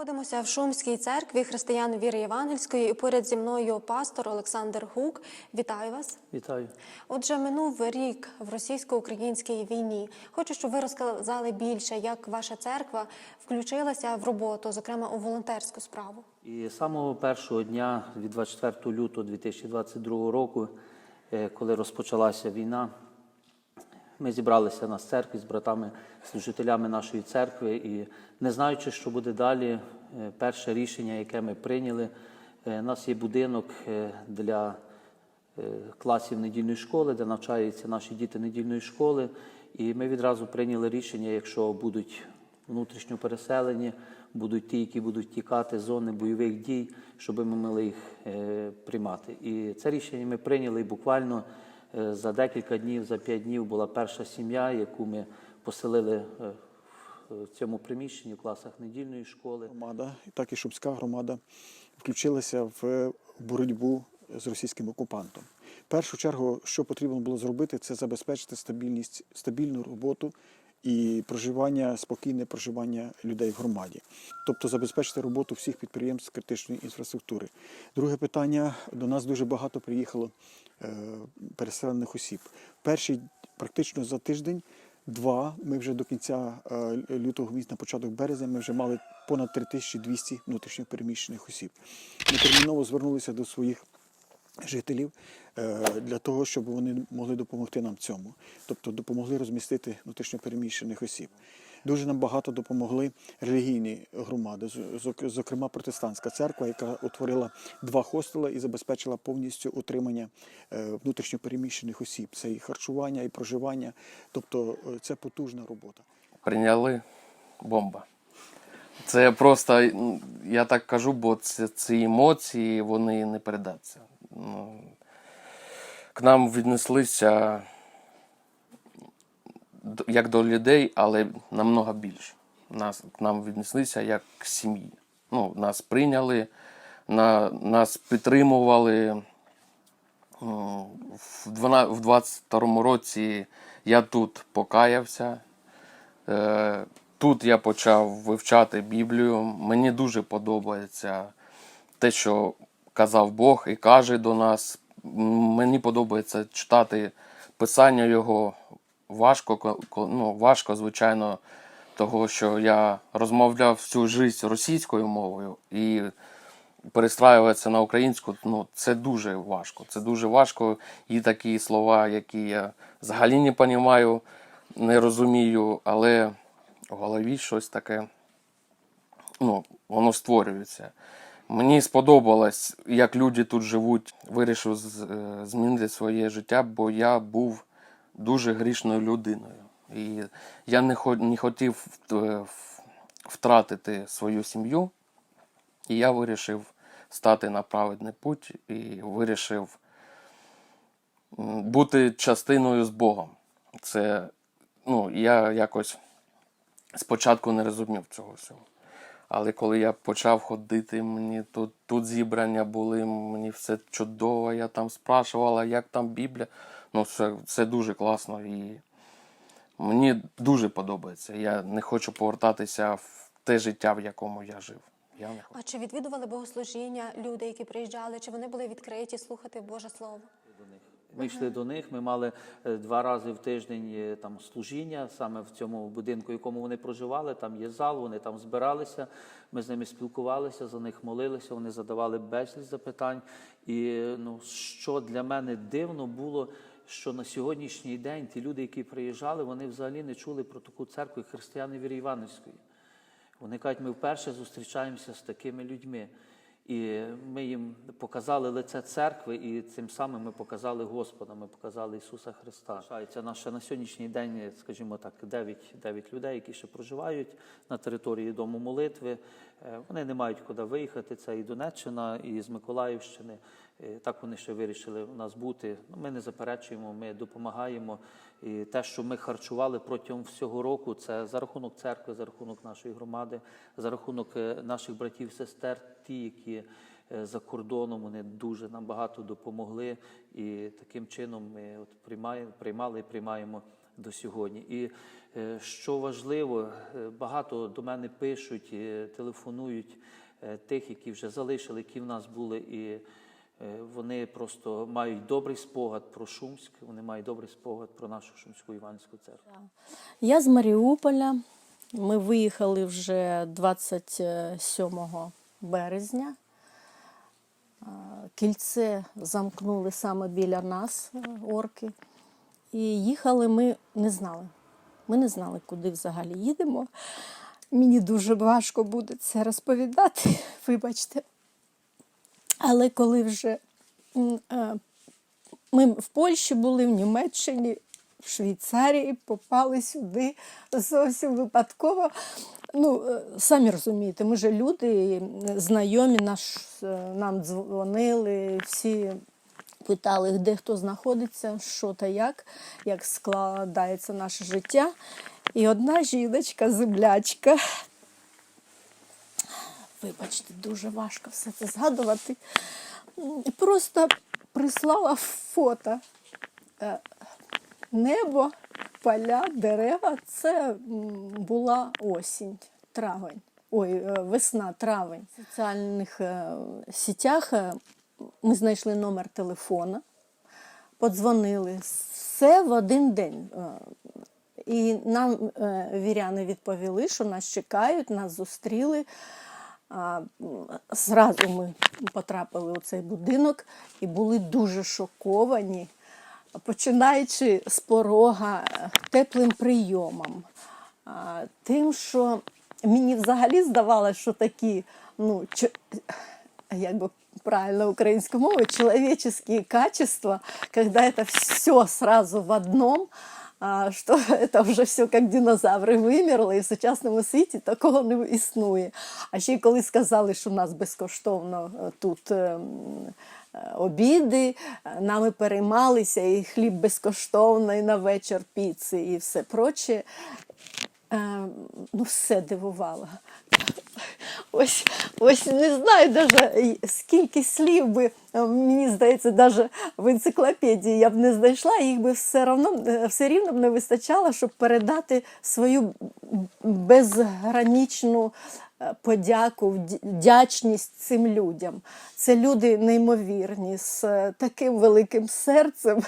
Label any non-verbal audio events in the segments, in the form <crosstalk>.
Знаходимося в Шумській церкві християн віри Євангельської і поряд зі мною пастор Олександр Гук. Вітаю вас. Вітаю. Отже, минув рік в російсько-українській війні. Хочу, щоб ви розказали більше, як ваша церква включилася в роботу, зокрема у волонтерську справу. І з самого першого дня від 24 лютого 2022 року, е, коли розпочалася війна, ми зібралися на церкві з братами, служителями нашої церкви, і не знаючи, що буде далі, е, перше рішення, яке ми прийняли, е, у нас є будинок е, для класів недільної школи, де навчаються наші діти недільної школи. І ми відразу прийняли рішення, якщо будуть внутрішньо переселені, будуть ті, які будуть тікати з зони бойових дій, щоб ми могли їх приймати. І це рішення ми прийняли буквально за декілька днів, за п'ять днів була перша сім'я, яку ми поселили е, в цьому приміщенні в класах недільної школи. громада, так і Шумська громада включилася в боротьбу з російським окупантом. В першу чергу, що потрібно було зробити, це забезпечити стабільність, стабільну роботу і проживання, спокійне проживання людей в громаді, тобто забезпечити роботу всіх підприємств критичної інфраструктури. Друге питання: до нас дуже багато приїхало е, переселених осіб. Перший практично за тиждень. Два ми вже до кінця е, лютого місяця, початок березня, ми вже мали понад 3200 внутрішньо переміщених осіб. Ми терміново звернулися до своїх жителів е, для того, щоб вони могли допомогти нам цьому, тобто допомогли розмістити внутрішньо переміщених осіб. Дуже нам багато допомогли релігійні громади, зокрема протестантська церква, яка утворила два хостела і забезпечила повністю утримання е, внутрішньо переміщених осіб. Це і харчування, і проживання. Тобто е, це потужна робота. прийняли бомба. Це просто, я так кажу, бо це, ці емоції вони не передаться. Ну, К нам віднеслися як до людей, але намного більше. Нас, к нам віднеслися як к сім'ї. Ну, нас прийняли, на, нас підтримували. М, В 22-му році я тут покаявся. Е, Тут я почав вивчати Біблію. Мені дуже подобається те, що казав Бог і каже до нас. Мені подобається читати писання його. Важко, ко- ко- ну, важко, звичайно, того, що я розмовляв всю життя російською мовою і перестраюватися на українську, ну, це дуже важко. Це дуже важко. І такі слова, які я взагалі не розумію, не розумію, але в голові щось таке, ну, воно створюється. Мені сподобалось, як люди тут живуть. Вирішив е, змінити своє життя, бо я був дуже грішною людиною. І я не, хо- хотів е, втратити свою сім'ю. І я вирішив стати на праведний путь і вирішив бути частиною з Богом. Це, ну, я якось спочатку не розумів цього всього. Але коли я почав ходити, мені тут, тут зібрання були, мені все чудово, я там спрашувала, як там Біблія. Ну, це, це дуже класно і мені дуже подобається. Я не хочу повертатися в те життя, в якому я жив. Я не хочу. А чи відвідували богослужіння люди, які приїжджали? Чи вони були відкриті слухати Боже Слово? Ми йшли до них. Ми мали е, два рази в тиждень е, там служіння саме в цьому будинку, в якому вони проживали. Там є зал, вони там збиралися. Ми з ними спілкувалися, за них молилися. Вони задавали безліч запитань. І ну що для мене дивно було. Що на сьогоднішній день ті люди, які приїжджали, вони взагалі не чули про таку церкву, християни віри Іванівської. Вони кажуть, ми вперше зустрічаємося з такими людьми. І ми їм показали лице церкви, і цим самим ми показали Господа, ми показали Ісуса Христа. Це наше на сьогоднішній день, скажімо так, 9, 9 людей, які ще проживають на території дому молитви. Е, Вони не мають куди виїхати. Це і Донеччина, і з Миколаївщини. Е, Так вони ще вирішили у нас бути. Ну, Ми не заперечуємо, ми допомагаємо. І те, що ми харчували протягом всього року, це за рахунок церкви, за рахунок нашої громади, за рахунок е, наших братів, сестер, ті, які е, за кордоном вони дуже нам багато допомогли. І таким чином ми от приймаємо, приймали і приймаємо до сьогодні. І що важливо, багато до мене пишуть, телефонують тих, які вже залишили, які в нас були, і вони просто мають добрий спогад про Шумськ, вони мають добрий спогад про нашу Шумську Іванську церкву. Я з Маріуполя. Ми виїхали вже 27 березня. Кільце замкнули саме біля нас, е, орки. І їхали ми не знали. Ми не знали, куди взагалі їдемо. Мені дуже важко буде це розповідати, <laughs> вибачте. Але коли вже е, ми в Польщі були, в Німеччині, в Швейцарії, попали сюди зовсім випадково. Ну, е, самі розумієте, ми ж люди, знайомі наш, е, нам дзвонили, всі питали, де хто знаходиться, що та як, як складається наше життя. І одна жіночка, землячка, вибачте, дуже важко все це згадувати. Просто прислала фото. Е, Небо, поля, дерева це була осінь, травень. Ой, е, весна, травень. В соціальних е, сітях ми знайшли номер телефона, подзвонили. Все в один день. І нам віряни відповіли, що нас чекають, нас зустріли. Зразу ми потрапили у цей будинок і були дуже шоковані, починаючи з порога е, теплим прийомом, тим, що мені взагалі здавалося, що такі, ну, як бы правильно українською мовою, человеческие качества, когда это все сразу в одном, а, що це <laughs> вже все як динозаври вимерли, і в сучасному світі такого не існує. А ще й коли сказали, що у нас безкоштовно е, тут. ем, е, Обіди, е, нами переймалися, і хліб безкоштовно, на вечір піци, і все проче. Е, ну, все дивувало. Ось, ось не знаю даже скільки слів би, е, мені здається, даже в енциклопедії я б не знайшла, їх би все равно, е, все рівно б не вистачало, щоб передати свою безгранічну е, подяку, вдячність цим людям. Це люди неймовірні, з таким великим серцем,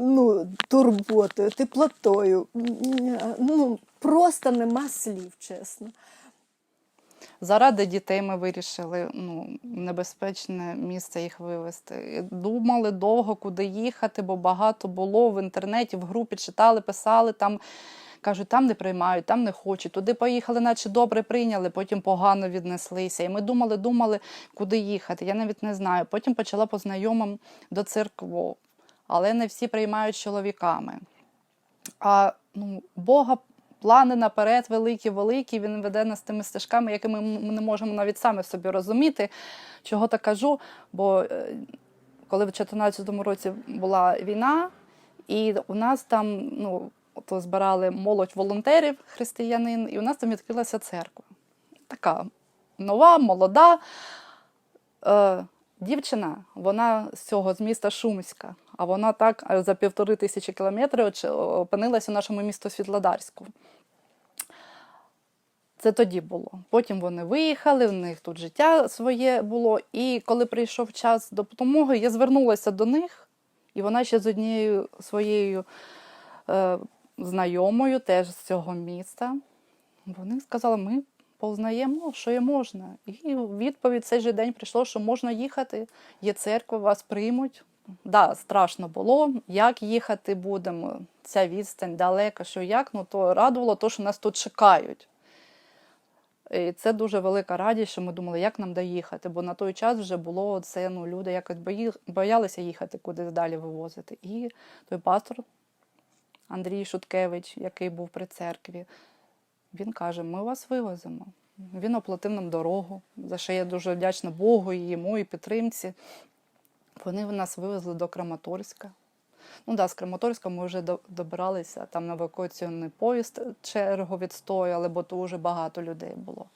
ну, турботою, теплотою. Ну, просто нема слів, чесно. Заради дітей ми вирішили ну, небезпечне місце їх вивезти. Думали довго, куди їхати, бо багато було в інтернеті, в групі читали, писали там. Кажуть, там не приймають, там не хочуть. Туди поїхали, наче добре прийняли, потім погано віднеслися. І ми думали, думали, куди їхати. Я навіть не знаю. Потім почала по знайомим до церкву, але не всі приймають чоловіками. А ну, Бога плани наперед великі, великі. Він веде нас тими стежками, якими ми не можемо навіть самі собі розуміти. Чого так кажу? Бо е, коли в 2014 році була війна, і у нас там ну, то збирали молодь волонтерів, християнин, і у нас там відкрилася церква. Така нова, молода. Е, Дівчина, вона з цього з міста Шумська, а вона так е, за півтори тисячі кілометрів опинилася у нашому місту Світлодарську. Це тоді було. Потім вони виїхали, в них тут життя своє було. І коли прийшов час допомоги, я звернулася до них, і вона ще з однією своєю е, знайомою, теж з цього міста. Вони сказали, ми познаємо, що є можна. І відповідь цей же день прийшло, що можна їхати, є церква, вас приймуть. Да, страшно було, як їхати будемо, ця відстань далека, що як, ну то радувало, то, що нас тут чекають. І це дуже велика радість, що ми думали, як нам доїхати, бо на той час вже було це, ну, люди якось боялися їхати кудись далі вивозити. І той пастор Андрій Шуткевич, який був при церкві, він каже: ми вас вивеземо. Він оплатив нам дорогу, за що я дуже вдячна Богу і йому, і підтримці. Вони нас вивезли до Краматорська. Ну да, з Краматорська ми вже до- добиралися, там на евакуаційний поїзд чергу відстояли, бо вже багато людей було.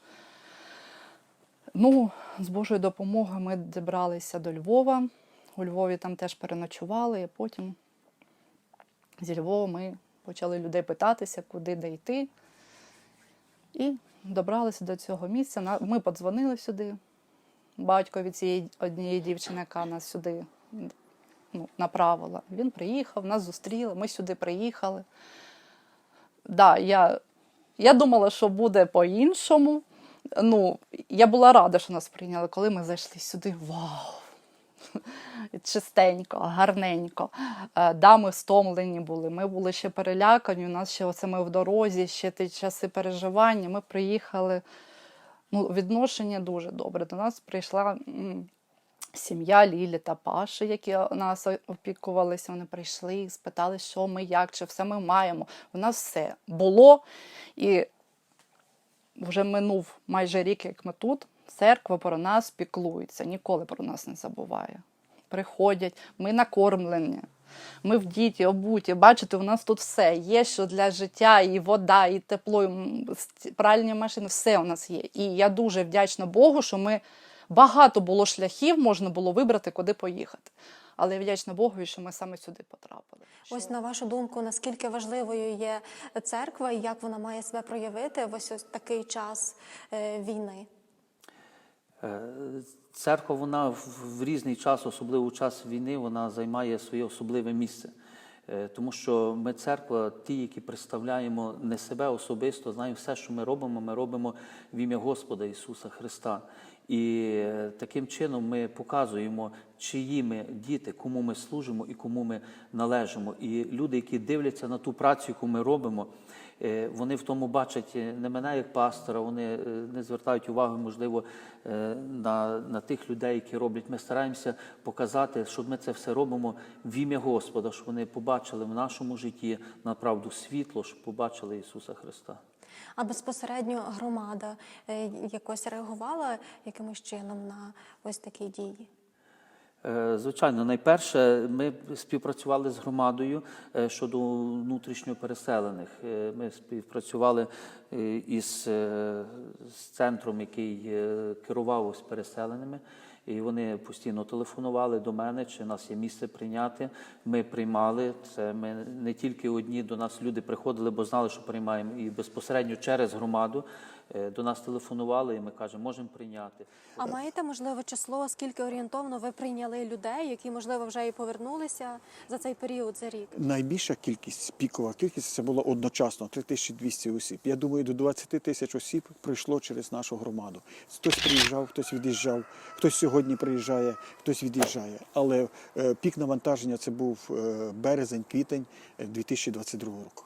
Ну, з Божою допомогою ми добралися до Львова. У Львові там теж переночували, і потім зі Львова ми почали людей питатися, куди де йти. І добралися до цього місця. Ми подзвонили сюди. Батькові цієї однієї дівчини, яка нас сюди ну, направила. Він приїхав, нас зустріли, ми сюди приїхали. Да, я, я думала, що буде по-іншому. Ну, я була рада, що нас прийняли. Коли ми зайшли сюди, вау! <laughs> Чистенько, гарненько. Е, Да, ми стомлені були. Ми були ще перелякані. У нас ще оце ми в дорозі, ще ті часи переживання. Ми приїхали. Ну, відношення дуже добре. До нас прийшла сім'я Лілі та Паші, які нас опікувалися. Вони прийшли, і спитали, що ми, як, чи все ми маємо. У нас все було. І вже минув майже рік, як ми тут. Церква про нас піклується, ніколи про нас не забуває. Приходять, ми накормлені, ми вдіті, обуті. Бачите, у нас тут все є, що для життя, і вода, і тепло, і пральні машини, все у нас є. І я дуже вдячна Богу, що ми багато було шляхів, можна було вибрати, куди поїхати. Але я вдячна Богу, що ми саме сюди потрапили. Ось на вашу думку, наскільки важливою є церква і як вона має себе проявити в ось ось такий час е, війни? Е, Церква, вона в в різний час, особливо у час війни, вона займає своє особливе місце. Е, Тому що ми церква, ті, які представляємо не себе особисто, знаємо все, що ми робимо, ми робимо в ім'я Господа Ісуса Христа. І таким чином ми показуємо, чиї ми діти, кому ми служимо і кому ми належимо. І люди, які дивляться на ту працю, яку ми робимо, е, вони в тому бачать не мене як пастора, вони е, не звертають уваги, можливо, е, на, на тих людей, які роблять. Ми стараємося показати, що ми це все робимо в ім'я Господа, щоб вони побачили в нашому житті направду світло, щоб побачили Ісуса Христа. А безпосередньо громада е, якось реагувала якимось чином на ось такі дії? Е, Звичайно, найперше, ми співпрацювали з громадою е, щодо внутрішньо переселених. Е, Ми співпрацювали із, центром, який керував ось переселеними. І вони постійно телефонували до мене, чи нас є місце прийняти. Ми приймали це. Ми не тільки одні до нас люди приходили, бо знали, що приймаємо, і безпосередньо через громаду до нас телефонували, і ми кажемо, можемо прийняти. А маєте можливо число, скільки орієнтовно ви прийняли людей, які можливо вже і повернулися за цей період за рік? Найбільша кількість, пікова кількість це було одночасно 3200 осіб. Я думаю, до 20 тисяч осіб пройшло через нашу громаду. Хтось приїжджав, хтось від'їжджав, хтось сьогодні приїжджає, хтось від'їжджає. Але е, пік навантаження це був е, березень, квітень е, 2022 року.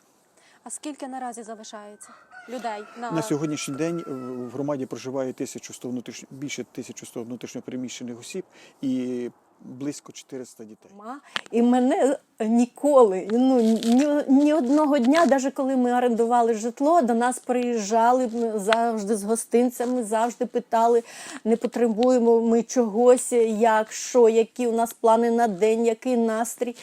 А скільки наразі залишається людей на, На сьогоднішній день в громаді проживає 1100 внутрішньо, більше 1100 внутрішньопереміщених осіб і близько 400 дітей. Ма. І мене ніколи, ну ні, ні одного дня, навіть коли ми орендували житло, до нас приїжджали завжди з гостинцями, завжди питали, не потребуємо ми чогось, як, що, які у нас плани на день, який настрій.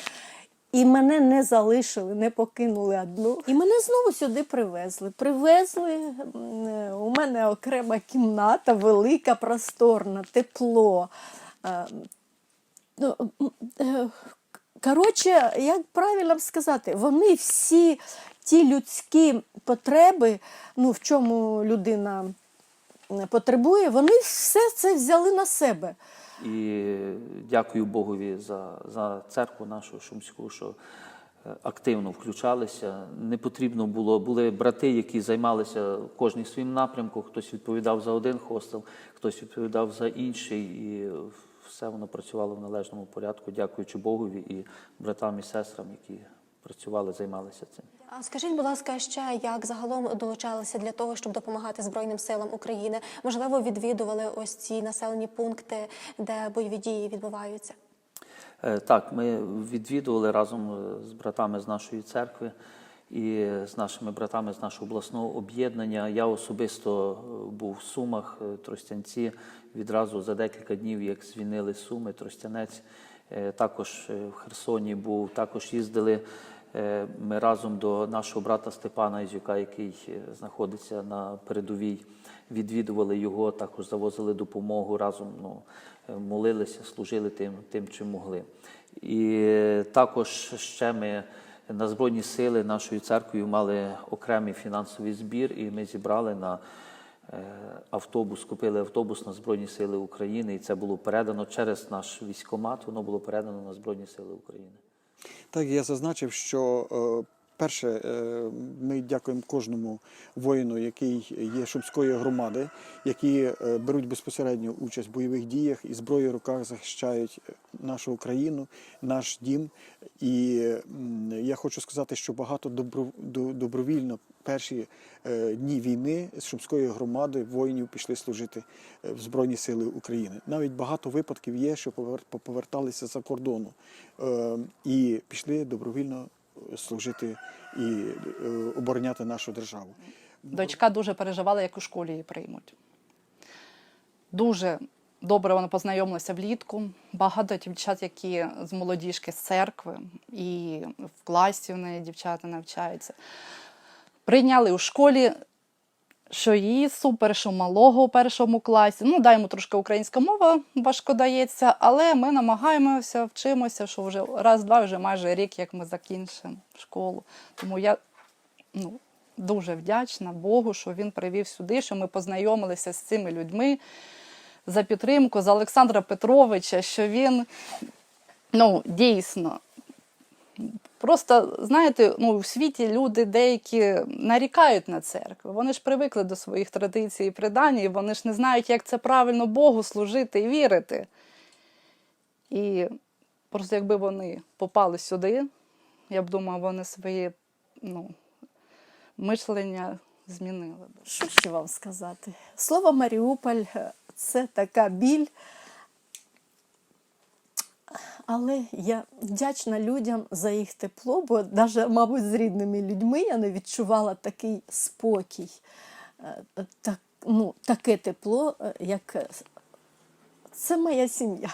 І мене не залишили, не покинули одну. І мене знову сюди привезли. Привезли. е, У мене окрема кімната, велика, просторна, тепло. Е, Ну, е, Коротше, як правильно сказати, вони всі ті людські потреби, ну, в чому людина потребує, вони все це взяли на себе. І дякую Богові за, за церкву нашу шумську, що е, активно включалися. Не потрібно було. Були брати, які займалися кожним своїм напрямком. Хтось відповідав за один хостел, хтось відповідав за інший. І все воно працювало в належному порядку, дякуючи Богові і братам і сестрам, які працювали, займалися цим. А скажіть, будь ласка, ще як загалом долучалися для того, щоб допомагати Збройним силам України? Можливо, відвідували ось ці населені пункти, де бойові дії відбуваються? Е, Так, ми відвідували разом е, з братами з нашої церкви і з нашими братами з нашого обласного об'єднання. Я особисто е, був в Сумах, Тростянці, відразу за декілька днів, як звільнили Суми, Тростянець. Також в Херсоні був, також їздили ми разом до нашого брата Степана Ізюка, який е, знаходиться на передовій. Відвідували його, також завозили допомогу разом. Ну, е, молилися, служили тим, тим, чим могли. І е, також ще ми на Збройні сили нашою церквою мали окремий фінансовий збір, і ми зібрали на е, автобус, купили автобус на Збройні Сили України, і це було передано через наш військкомат, воно було передано на Збройні Сили України. Так я зазначив, що е, перше, е, ми дякуємо кожному воїну, який є Шумської громади, які е, беруть безпосередню участь в бойових діях і зброєю в руках захищають е, нашу Україну, наш дім. І я хочу сказати, що багато добровільно перші дні війни з Шумської громади воїнів пішли служити в Збройні Сили України. Навіть багато випадків є, що повер- поверталися за кордону і пішли добровільно служити і е, обороняти нашу державу. Дочка дуже переживала, як у школі її приймуть. Дуже добре вона познайомилася влітку. Багато дівчат, які з молодіжки з церкви, і в класі в неї дівчата навчаються. Прийняли у школі, що її супер, що малого у першому класі. Ну, да, йому трошки українська мова важко дається, але ми намагаємося, вчимося, що вже раз-два, вже майже рік, як ми закінчимо школу. Тому я ну, дуже вдячна Богу, що він привів сюди, що ми познайомилися з цими людьми за підтримку, за Олександра Петровича, що він ну, дійсно. Просто, знаєте, ну, в світі люди деякі нарікають на церкву. Вони ж привикли до своїх традицій і предань, і вони ж не знають, як це правильно Богу служити і вірити. І просто якби вони попали сюди, я б думаю, вони своє ну, мишлення змінили. Що ще вам сказати? Слово Маріуполь це така біль. Але я вдячна людям за їх тепло, бо навіть, мабуть, з рідними людьми я не відчувала такий спокій, е, так, ну, таке тепло, е, як е, це моя сім'я.